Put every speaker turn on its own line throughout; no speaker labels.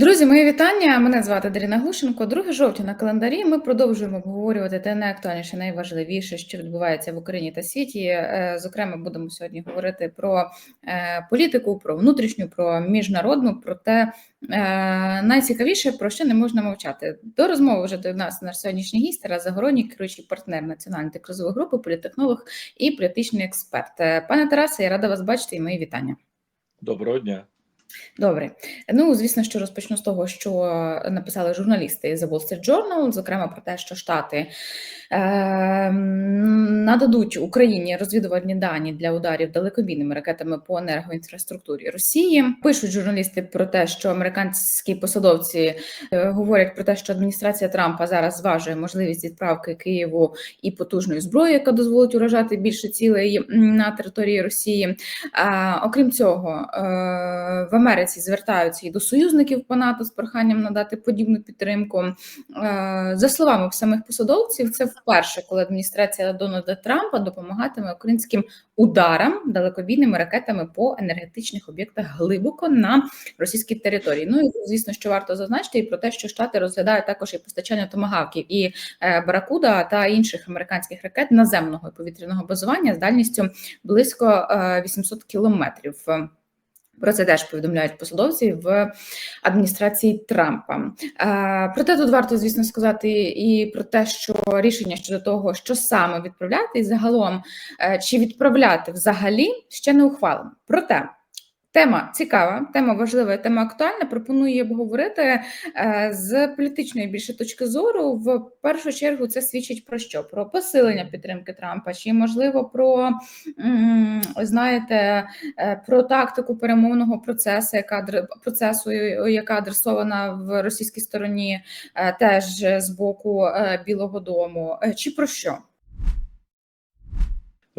Друзі, мої вітання. Мене звати Даріна Глушенко. 2 жовтня на календарі. Ми продовжуємо обговорювати те найактуальніше, найважливіше, що відбувається в Україні та світі. Е, Зокрема, будемо сьогодні говорити про е, політику, про внутрішню, про міжнародну, про те е, найцікавіше, про що не можна мовчати. До розмови вже до нас наш сьогоднішній гість Тарас Загородній, керуючий партнер національної кризової групи, політтехнолог і політичний експерт. Пане Тарасе, я рада вас бачити і мої вітання.
Доброго дня.
Добре, ну звісно, що розпочну з того, що написали журналісти з The Wall Street Journal, зокрема про те, що Штати е, нададуть Україні розвідувальні дані для ударів далекобійними ракетами по енергоінфраструктурі Росії. Пишуть журналісти про те, що американські посадовці е, говорять про те, що адміністрація Трампа зараз зважує можливість відправки Києву і потужної зброї, яка дозволить уражати більше цілей на території Росії. Окрім цього, е, в Америці звертаються і до союзників по НАТО з проханням надати подібну підтримку. Е, За словами самих посадовців, це вперше, коли адміністрація Дональда Трампа допомагатиме українським ударам далекобійними ракетами по енергетичних об'єктах глибоко на російській території. Ну і звісно, що варто зазначити і про те, що Штати розглядають також і постачання томагавків і е, Баракуда та інших американських ракет наземного і повітряного базування з дальністю близько е, 800 кілометрів. Про це теж повідомляють посадовці в адміністрації Трампа. Е, Проте тут варто, звісно, сказати і про те, що рішення щодо того, що саме відправляти, і загалом е, чи відправляти взагалі ще не ухвалено. Проте. Тема цікава, тема важлива, тема актуальна. Пропоную її обговорити е, з політичної більше точки зору. В першу чергу це свідчить про що? Про посилення підтримки Трампа, чи можливо про знаєте, е, про тактику перемовного процесу, яка процесу, яка адресована в російській стороні, е, теж з боку Білого Дому, чи про що?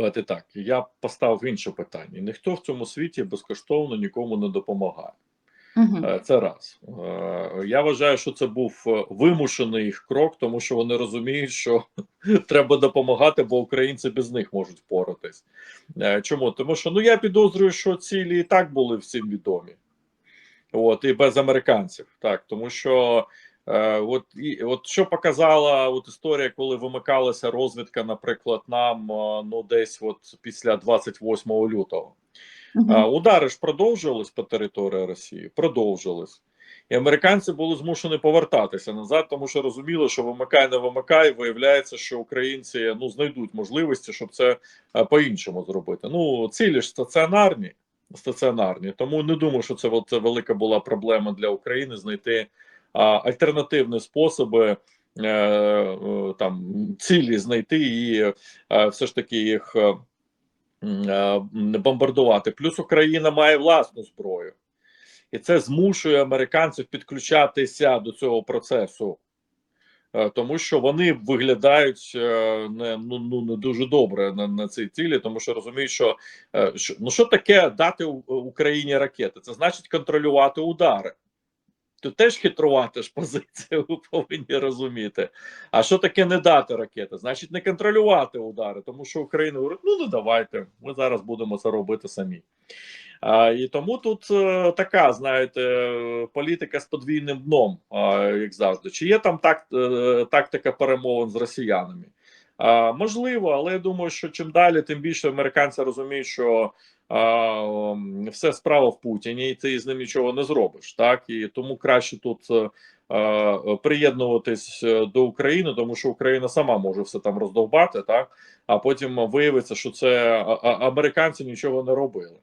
Давайте так. Я поставив інше питання. Ніхто в цьому світі безкоштовно нікому не допомагає.
Угу.
Це раз. Е, Я вважаю, що це був е, вимушений їх крок, тому що вони розуміють, що треба допомагати, бо українці без них можуть впоратись. Чому? Тому що ну я підозрюю, що цілі і так були всім відомі. От, і без американців. Так, тому що от, і, от що показала от історія, коли вимикалася розвідка, наприклад, нам е, ну десь от після 28 лютого. А, удари ж продовжувались по території Росії, продовжились. І американці були змушені повертатися назад, тому що розуміли, що вимикай, не вимикай, виявляється, що українці ну знайдуть можливості, щоб це е, по-іншому зробити. Ну, цілі ж стаціонарні, стаціонарні. Тому не думаю, що це от, велика була проблема для України знайти альтернативні способи. е, е, Там цілі знайти і е, все ж таки їх бомбардувати. Плюс Україна має власну зброю, і це змушує американців підключатися до цього процесу, тому що вони виглядають не ну, ну не дуже добре на, на цій цілі, тому що розуміють, що, що ну що таке дати Україні ракети? Це значить контролювати удари. То теж хитрувати ж позицію, ви повинні розуміти. А що таке не дати ракети? Значить, не контролювати удари, тому що Україна говорить: ну не давайте, ми зараз будемо це робити самі. А, і тому тут е, така, знаєте, політика з подвійним дном, а, як завжди. Чи є там так, е, тактика перемовин з росіянами? А, можливо, але я думаю, що чим далі, тим більше американці розуміють, що а, все справа в Путіні, і ти з ним нічого не зробиш. Так і тому краще тут е, е, приєднуватись е, до України, тому що Україна сама може все там роздовбати, так а потім виявиться, що це американці нічого не робили.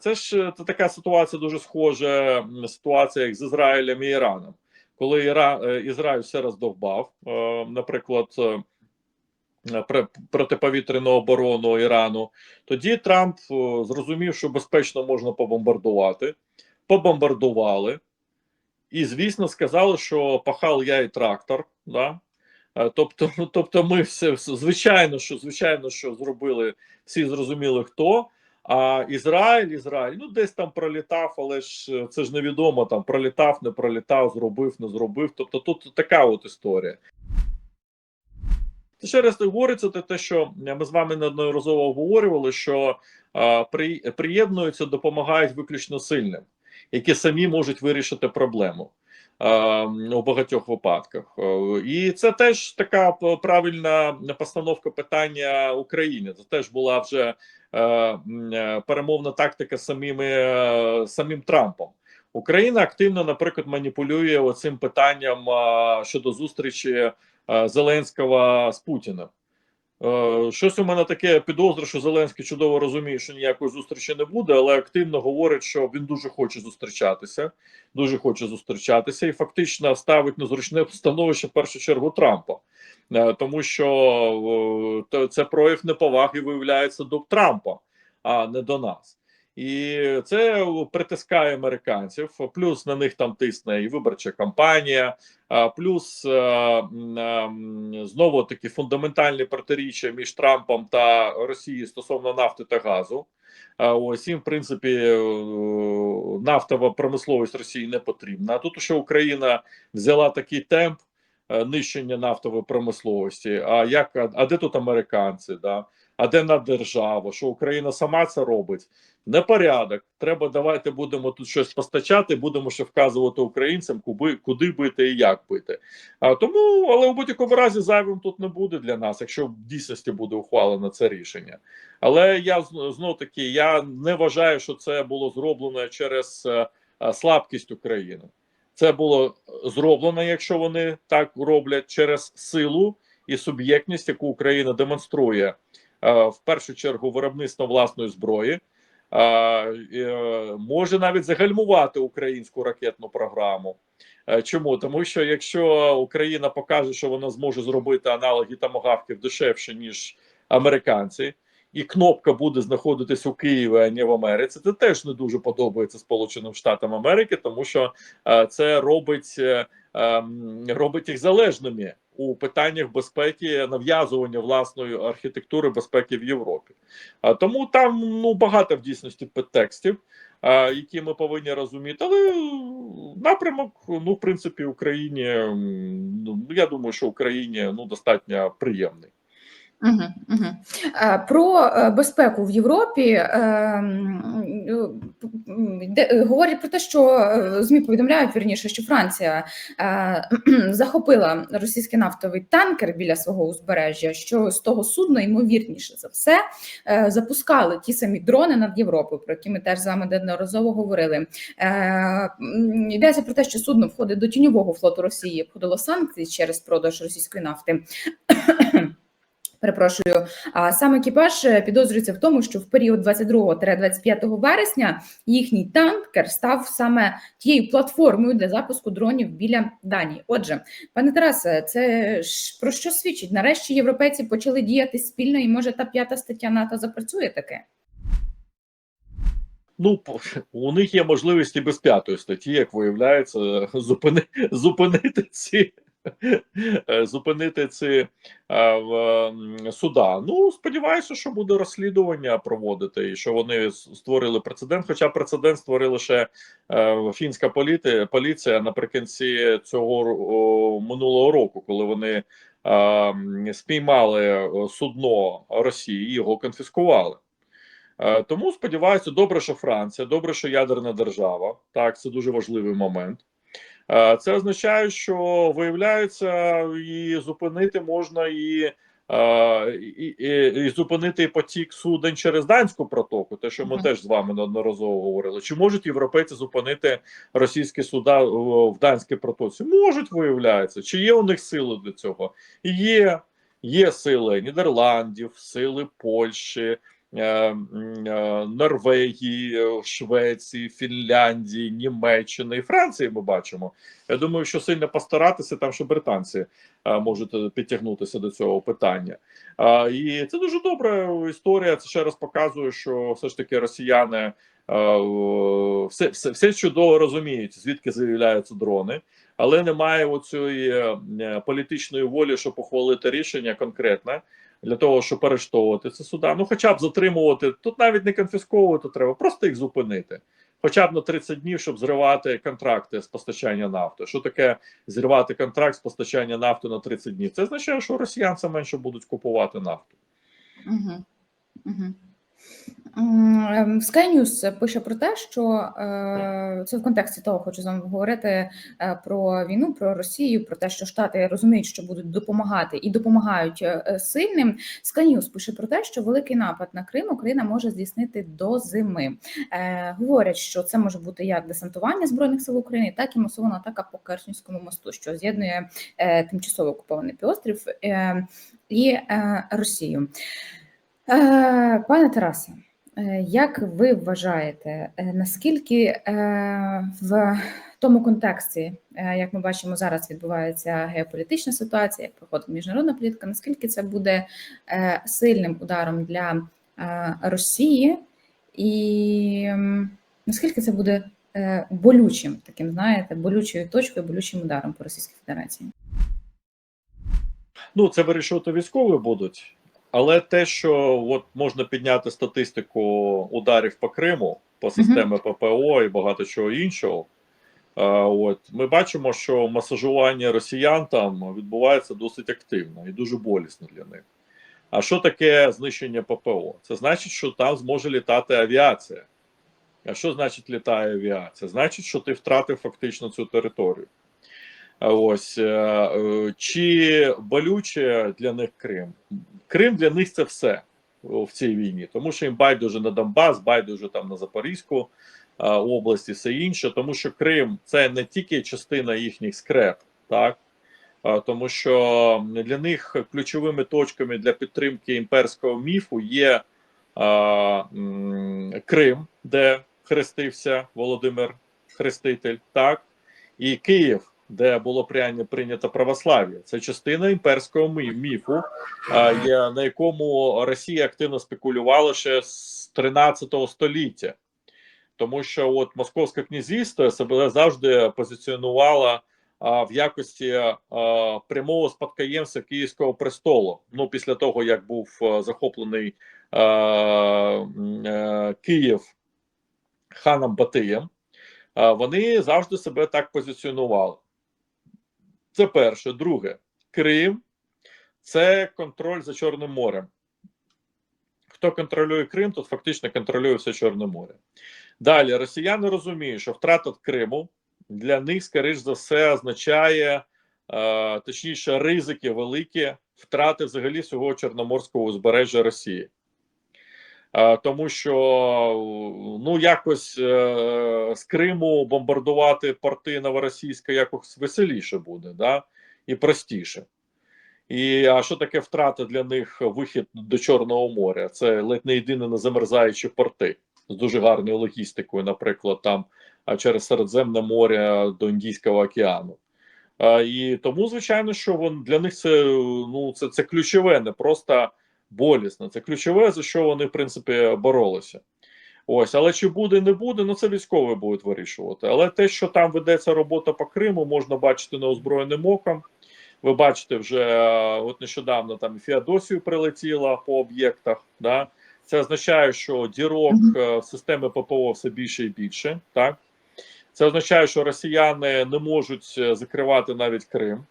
Це ж це така ситуація дуже схожа ситуація, як з Ізраїлем і Іраном. Коли Іра, Ізраїль все роздовбав, е, наприклад, пр- протиповітряну оборону Ірану, тоді Трамп е, зрозумів, що безпечно можна побомбардувати, побомбардували, і, звісно, сказали, що пахав я і трактор. Да? Е, Тобто, ну, тобто, ми все, звичайно, що звичайно, що зробили, всі зрозуміли хто. А Ізраїль, Ізраїль, ну десь там пролітав, але ж е, це ж невідомо. Там пролітав, не пролітав, зробив, не зробив. Тобто, тут така от історія. Ще раз говориться те, те, що ми з вами неодноразово обговорювали, що а, при, приєднуються, допомагають виключно сильним, які самі можуть вирішити проблему. е, у багатьох випадках. Е, І це теж така правильна постановка питання України. Це теж була вже е, е, перемовна тактика самими, е, самим Трампом. Україна активно, наприклад, маніпулює оцим питанням е, щодо зустрічі е, Зеленського з Путіним. Е, Щось у мене таке підозра, що Зеленський чудово розуміє, що ніякої зустрічі не буде, але активно говорить, що він дуже хоче зустрічатися, дуже хоче зустрічатися, і фактично ставить незручне становище в першу чергу Трампа, Е, тому що е, це прояв неповаги виявляється до Трампа, а не до нас. І це притискає американців. Плюс на них там тисне і виборча кампанія, плюс е, ем, знову таки фундаментальні протиріччя між Трампом та Росією стосовно нафти та газу. Ось їм, в принципі, е, нафтова промисловість Росії не потрібна. Тут ще Україна взяла такий темп е, нищення нафтової промисловості. А як а, де тут американці? Да? А де на держава? Що Україна сама це робить? Непорядок. Треба давайте будемо тут щось постачати, будемо ще вказувати українцям, куди, куди бити і як бити. А тому, але у будь-якому разі зайвим тут не буде для нас, якщо в дійсності буде ухвалено це рішення. Але я знов таки я не вважаю, що це було зроблено через е, е, слабкість України. Це було зроблено, якщо вони так роблять, через силу і суб'єктність, яку Україна демонструє е, в першу чергу виробництво власної зброї. Е, Може навіть загальмувати українську ракетну програму. Е, Чому? Тому що якщо Україна покаже, що вона зможе зробити аналоги томагавків дешевше, ніж американці, і кнопка буде знаходитись у Києві, а не в Америці, це теж не дуже подобається Сполученим Штатам Америки, тому що е, це робить, ем, робить їх залежними у питаннях безпеки, нав'язування власної архітектури безпеки в Європі. А тому там ну багато в дійсності підтекстів, які ми повинні розуміти. Але напрямок, ну, в принципі, Україні, ну я думаю, що Україні ну достатньо приємний.
Угу. Про е, безпеку в Європі е, е, е, говорять про те, що е, ЗМІ повідомляють вірніше, що Франція е, захопила російський нафтовий танкер біля свого узбережжя, що з того судна, ймовірніше за все, е, запускали ті самі дрони над Європою, про які ми теж з вами неодноразово говорили. Е, Йдеться про те, що судно входить до тіньового флоту Росії, обходило санкції через продаж російської нафти. Перепрошую, а сам екіпаж е, підозрюється в тому, що в період 22-25 вересня їхній танкер став саме тією платформою для запуску дронів біля Данії. Отже, пане Тарасе, це ж про що свідчить? Нарешті європейці почали діяти спільно, і може та п'ята стаття НАТО запрацює таке?
Ну, у них є можливість і без п'ятої статті, як виявляється, зупини, зупинити ці. Е, Зупинити ці е, суда. Ну, сподіваюся, що буде розслідування проводити, і що вони створили прецедент. Хоча прецедент створила лише е, фінська політи, поліція наприкінці цього минулого року, коли вони спіймали судно Росії, його конфіскували. Тому сподіваюся, добре, що Франція, добре, що ядерна держава. Так, це дуже важливий момент. Е, Це означає, що виявляється, і зупинити можна і, е, і, і, і зупинити потік суден через данську протоку, те, що ми теж з вами неодноразово говорили. Чи можуть європейці зупинити російські суда в данській протоці? Можуть, виявляється. Чи є у них сили для цього? Є. Є сили Нідерландів, сили Польщі, Норвегії, е, Швеції, Фінляндії, Німеччини і Франції. Ми бачимо. Я думаю, що сильно постаратися там, що британці е, можуть е, підтягнутися до цього питання. І це дуже добра історія. Це ще раз показує, що все ж таки росіяни е, все, все, все чудово розуміють, звідки з'являються дрони. Але немає оцієї е, політичної волі, щоб ухвалити рішення конкретне для того, щоб арештовувати це суда. Ну, хоча б затримувати, тут навіть не конфісковувати треба, просто їх зупинити. Хоча б на 30 днів, щоб зривати контракти з постачання нафти. Що таке зірвати контракт з постачання нафти на 30 днів? Це означає, що росіянці менше будуть купувати нафту.
Угу. Угу. Ем, Sky News пише про те, що е, це в контексті того, хочу з вами говорити е, про війну, про Росію, про те, що Штати розуміють, що будуть допомагати і допомагають е, е, сильним. Sky News пише про те, що великий напад на Крим Україна може здійснити до зими. Е, Говорять, що це може бути як десантування збройних сил України, так і масована атака по Керченському мосту, що з'єднує е, тимчасово окупований півострів е, і е, Росію. Е, Пане Тарасе, е, як ви вважаєте, е, наскільки в тому контексті, як ми бачимо, зараз відбувається геополітична ситуація, як проходить міжнародна політика, наскільки це буде сильним ударом для Росії, і наскільки це буде болючим, таким, знаєте, болючою точкою, болючим ударом по Російській Федерації?
Ну, це вирішувати військові будуть. Але те, що от можна підняти статистику ударів по Криму, по системі ППО і багато чого іншого. е, От ми бачимо, що масажування росіян там відбувається досить активно і дуже болісно для них. А що таке знищення ППО? Це значить, що там зможе літати авіація. А що значить літає авіація? Значить, що ти втратив фактично цю територію. Ось е, е, чи болюче для них Крим? Крим для них це все в цій війні, тому що їм байдуже на Донбас, байдуже там на Запорізьку е, області, все інше, тому що Крим це не тільки частина їхніх скреп, так тому що для них ключовими точками для підтримки імперського міфу є а, Крим, де хрестився Володимир Хреститель, так, і Київ де було прийнято, православ'я. Це частина імперського міфу, на якому Росія активно спекулювала ще з 13 століття. Тому що от Московське князівство себе завжди позиціонувало в якості прямого спадкоємця Київського престолу. Ну, після того, як був захоплений е, Київ ханом Батиєм, вони завжди себе так позиціонували. Це перше. Друге, Крим це контроль за Чорним морем. Хто контролює Крим, тот фактично контролює все Чорне море. Далі росіяни розуміють, що втрата Криму для них, скоріш за все, означає е, точніше ризики великі втрати взагалі всього Чорноморського узбережжя Росії. Е, тому що ну якось е, з Криму бомбардувати порти Новоросійська якось веселіше буде, да? і простіше. І а що таке втрата для них вихід до Чорного моря? Це ледь не єдине не замерзаючі порти з дуже гарною логістикою, наприклад, там через Середземне море до Індійського океану. І тому, звичайно, що вон для них це ну це, це ключове, не просто болісно. Це ключове, за що вони, в принципі, боролися. Ось, але чи буде, не буде, ну це військові будуть вирішувати. Але те, що там ведеться робота по Криму, можна бачити неозброєним оком. Ви бачите, вже е, от нещодавно там Феодосію прилетіла по об'єктах. Да? Це означає, що дірок е, в системи ППО все більше і більше. Так? Це означає, що росіяни не можуть е, закривати навіть Крим.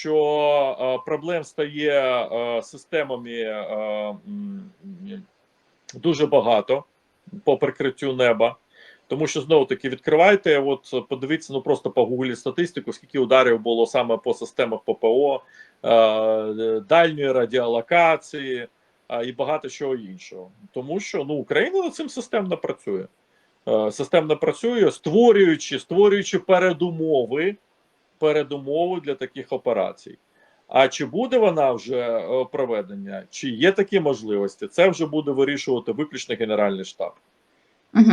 Що е, проблем стає е, системами е, дуже багато по прикриттю неба. Тому що знову таки відкривайте, от подивіться, ну просто по гуглі статистику, скільки ударів було саме по системах ППО, дальньої радіолокації і багато чого іншого. Тому що ну Україна над цим системно працює. Системно працює, створюючи, створюючи передумови, передумови для таких операцій. А чи буде вона вже е, проведення, чи є такі можливості, це вже буде вирішувати виключно Генеральний штаб.
Угу.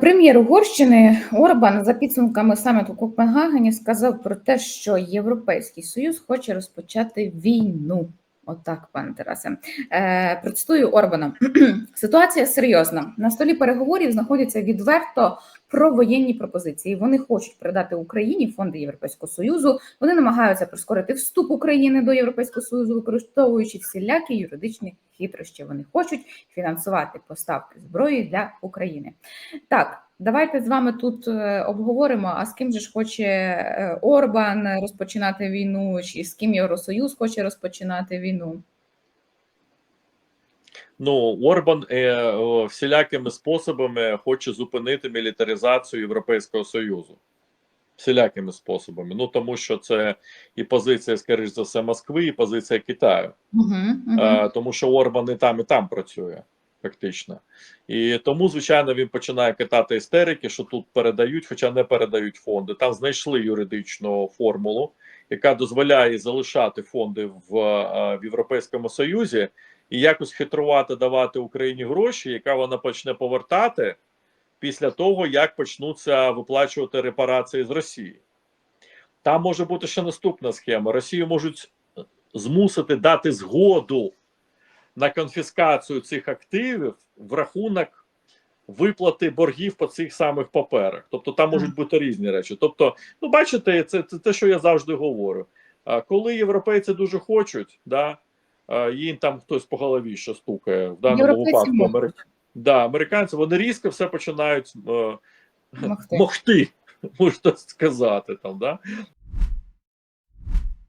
Прем'єр Угорщини Орбан за підсумками саміту Копенгагені сказав про те, що Європейський Союз хоче розпочати війну. Отак, пане Тарасе. Е, Процитую Орбана. Ситуація серйозна. На столі переговорів знаходяться відверто провоєнні пропозиції. Вони хочуть передати Україні фонди Європейського Союзу. Вони намагаються прискорити вступ України до Європейського Союзу, використовуючи всілякі юридичні хитрощі. Вони хочуть фінансувати поставки зброї для України. Так, давайте з вами тут е, обговоримо. А з ким же ж хоче е, Орбан розпочинати війну, чи з ким Євросоюз хоче розпочинати війну?
Ну, Орбан е, всілякими способами хоче зупинити мілітаризацію Європейського Союзу. Всілякими способами. Ну тому що це і позиція, скоріш за все, Москви, і позиція Китаю.
Угу, угу.
Е, тому що Орбан і там, і там працює, фактично. І тому, звичайно, він починає катати істерики, що тут передають, хоча не передають фонди. Там знайшли юридичну формулу, яка дозволяє залишати фонди в, е, в Європейському Союзі і якось хитрувати давати Україні гроші, яка вона почне повертати після того, як почнуться виплачувати репарації з Росії. Там може бути ще наступна схема: Росію можуть змусити дати згоду на конфіскацію цих активів в рахунок виплати боргів по цих самих паперах. Тобто там можуть бути різні речі. Тобто, ну бачите, це, це те, що я завжди говорю. А коли європейці дуже хочуть, да, їм там хтось по голові що стукає в даному
Європейці
випадку. Америк... Да, американці вони різко все починають е,
Могти.
могти, можна сказати там, да.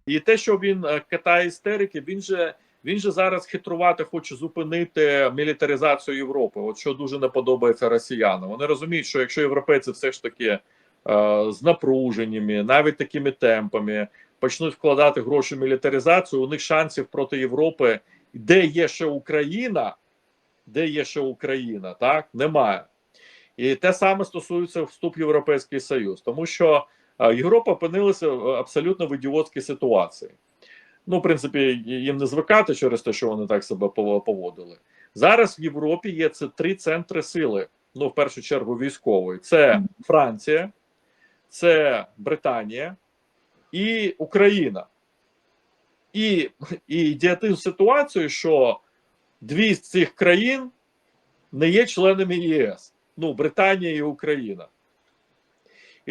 І те, що він е, катає істерики, він же він же зараз хитрувати хоче зупинити мілітаризацію Європи. От що дуже не подобається росіянам. Вони розуміють, що якщо європейці все ж таки е, з напруженнями, навіть такими темпами, почнуть вкладати гроші в мілітаризацію, у них шансів проти Європи, де є ще Україна, де є ще Україна, так немає. І те саме стосується вступ в Європейський Союз, тому що е, Європа опинилася абсолютно в ідіотській ситуації. Ну, в принципі, їм не звикати через те, що вони так себе поводили. Зараз в Європі є це три центри сили. Ну, в першу чергу, військової: це Франція, це Британія і Україна. І, і ідіотизм ситуації, що дві з цих країн не є членами ЄС. Ну, Британія і Україна.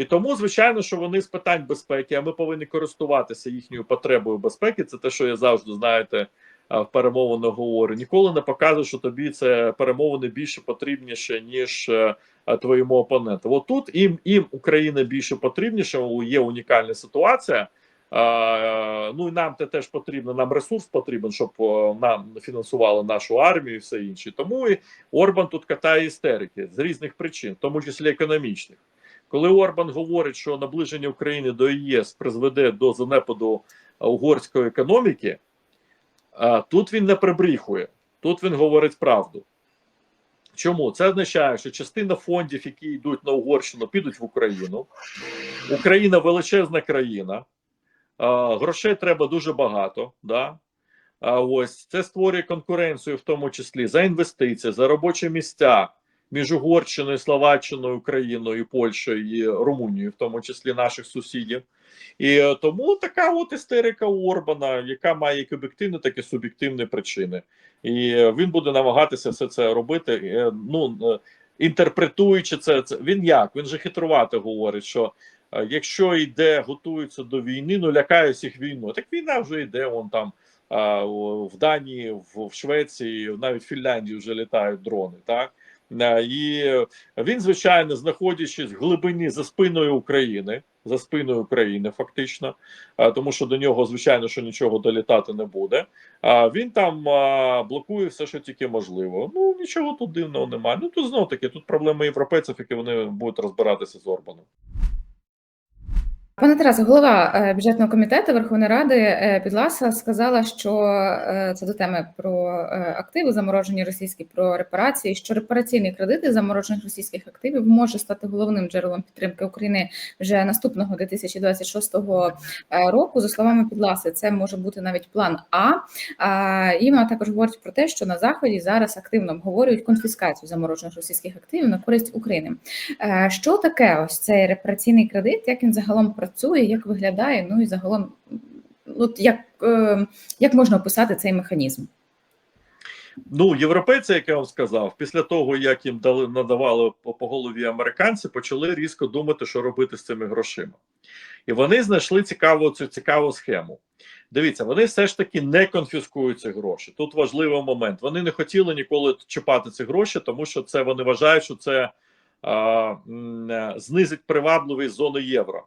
І тому, звичайно, що вони з питань безпеки, а ми повинні користуватися їхньою потребою безпеки. Це те, що я завжди знаєте в перемовинах говорю. Ніколи не показуй, що тобі це перемовини більше потрібніше, ніж е, твоєму опоненту. От тут їм, їм Україна більше потрібніше, є унікальна ситуація. Ну і нам це теж потрібно. Нам ресурс потрібен, щоб нам фінансували нашу армію і все інше. Тому і Орбан тут катає істерики з різних причин, в тому числі економічних. Коли Орбан говорить, що наближення України до ЄС призведе до занепаду угорської економіки, тут він не прибріхує, тут він говорить правду. Чому? Це означає, що частина фондів, які йдуть на Угорщину, підуть в Україну. Україна величезна країна, грошей треба дуже багато. Да? Ось це створює конкуренцію, в тому числі за інвестиції, за робочі місця між Угорщиною, Словаччиною, Україною, Польщею і Румунією, в тому числі наших сусідів. І тому така от істерика Орбана, яка має як об'єктивні, так і суб'єктивні причини. І він буде намагатися все це робити. е, Ну е, інтерпретуючи це, це він як? Він же хитрувати говорить, що е, якщо йде, готується до війни, ну лякає всіх війну. Так війна вже йде, вон там. В Данії, в, Швеції, навіть в Фінляндії вже літають дрони, так і він, звичайно, знаходячись в глибині за спиною України, за спиною України, фактично, тому що до нього, звичайно, що нічого долітати не буде. А він там блокує все, що тільки можливо. Ну нічого тут дивного немає. Ну тут знов таки тут проблеми європейців, які вони будуть розбиратися з Орбаном.
Пане Тарасе, голова е, бюджетного комітету Верховної Ради е, Підласа сказала, що е, це до теми про активи заморожені російські, про репарації, що репараційні кредити заморожених російських активів може стати головним джерелом підтримки України вже наступного 2026 е, року. За словами Підласи, це може бути навіть план А. І вона також говорить про те, що на заході зараз активно обговорюють конфіскацію заморожених російських активів на користь України. Що таке ось цей репараційний кредит? Як він загалом працює, як виглядає? Ну і загалом, от як, е, як можна описати цей механізм?
Ну, європейці, як я вам сказав, після того як їм дали надавали по, голові американці, почали різко думати, що робити з цими грошима, і вони знайшли цікаву цю цікаву схему. Дивіться, вони все ж таки не конфіскують ці гроші. Тут важливий момент. Вони не хотіли ніколи чіпати ці гроші, тому що це вони вважають, що це а, знизить привабливість зони євро.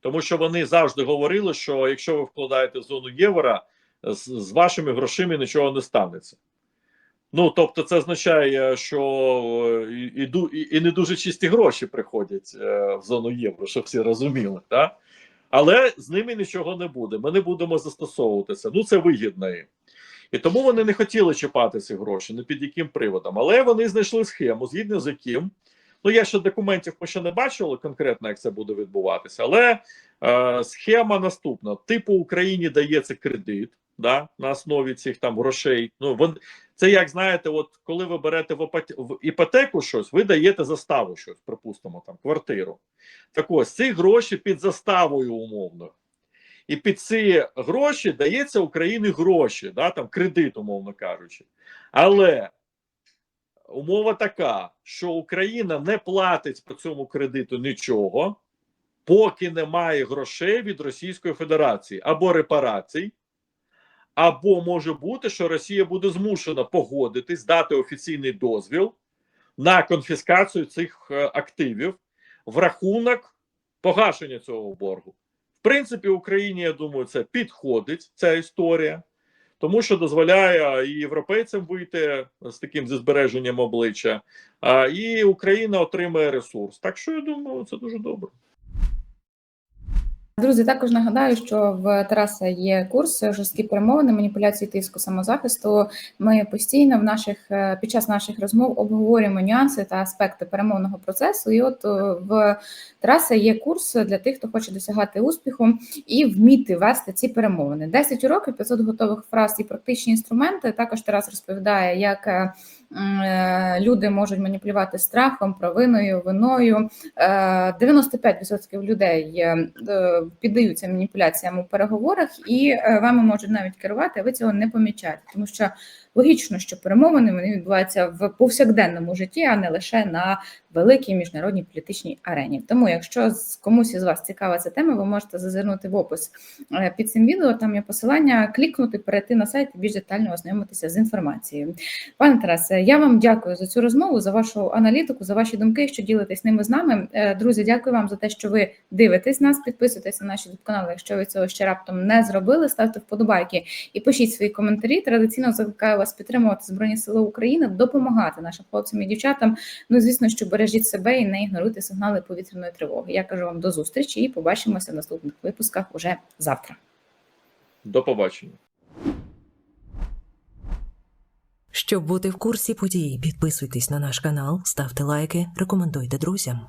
Тому що вони завжди говорили, що якщо ви вкладаєте в зону євро, з, з вашими грошима нічого не станеться. Ну, тобто, це означає, що е, і, і, і, не дуже чисті гроші приходять е, в зону євро, щоб всі розуміли. Так? Але з ними нічого не буде. Ми не будемо застосовуватися. Ну, це вигідно їм. І тому вони не хотіли чіпати ці гроші, не під яким приводом. Але вони знайшли схему, згідно з яким. Ну, я ще документів ми ще не бачили конкретно, як це буде відбуватися. Але е, схема наступна: типу Україні дається кредит да, на основі цих там грошей. Ну, вон, це як знаєте, от коли ви берете в, в іпотеку щось, ви даєте заставу щось, припустимо, там квартиру. Так ось ці гроші під заставою умовно. І під ці гроші дається Україні гроші, да, там кредит, умовно кажучи. Але умова така, що Україна не платить по цьому кредиту нічого, поки немає грошей від Російської Федерації або репарацій, або може бути, що Росія буде змушена погодитись, дати офіційний дозвіл на конфіскацію цих е, активів в рахунок погашення цього боргу. В принципі, Україні, я думаю, це підходить ця історія, тому що дозволяє і європейцям вийти з таким зі збереженням обличчя, а, і Україна отримає ресурс. Так що я думаю, це дуже добре.
Друзі, також нагадаю, що в Тараса є курс жорсткі перемовини, маніпуляції тиску самозахисту. Ми постійно в наших е, під час наших розмов обговорюємо нюанси та аспекти перемовного процесу. І от е, в Тараса є курс для тих, хто хоче досягати успіху і вміти вести ці перемовини. 10 уроків, 500 готових фраз і практичні інструменти. Також Тарас розповідає, як е, люди можуть маніпулювати страхом, провиною, виною. Е, 95% людей піддаються маніпуляціям у переговорах, і е, вами можуть навіть керувати, а ви цього не помічаєте, тому що логічно, що перемовини вони відбуваються в повсякденному житті, а не лише на великій міжнародній політичній арені. Тому, якщо комусь із вас цікава ця тема, ви можете зазирнути в опис е, під цим відео. Там є посилання, клікнути, перейти на сайт і більш детально ознайомитися з інформацією. Пане Тарасе, я вам дякую за цю розмову, за вашу аналітику, за ваші думки, що ділитесь ними з нами. Е, Друзі, дякую вам за те, що ви дивитесь нас, підписуйтесь на наші канали, якщо ви цього ще раптом не зробили. Ставте вподобайки і пишіть свої коментарі. Традиційно закликаю вас підтримувати Збройні Сили України, допомагати нашим хлопцям і дівчатам. Ну, звісно, що бережіть себе і не ігноруйте сигнали повітряної тривоги. Я кажу вам до зустрічі і побачимося в наступних випусках уже завтра.
До побачення.
Щоб бути в курсі подій, підписуйтесь на наш канал, ставте лайки, рекомендуйте друзям.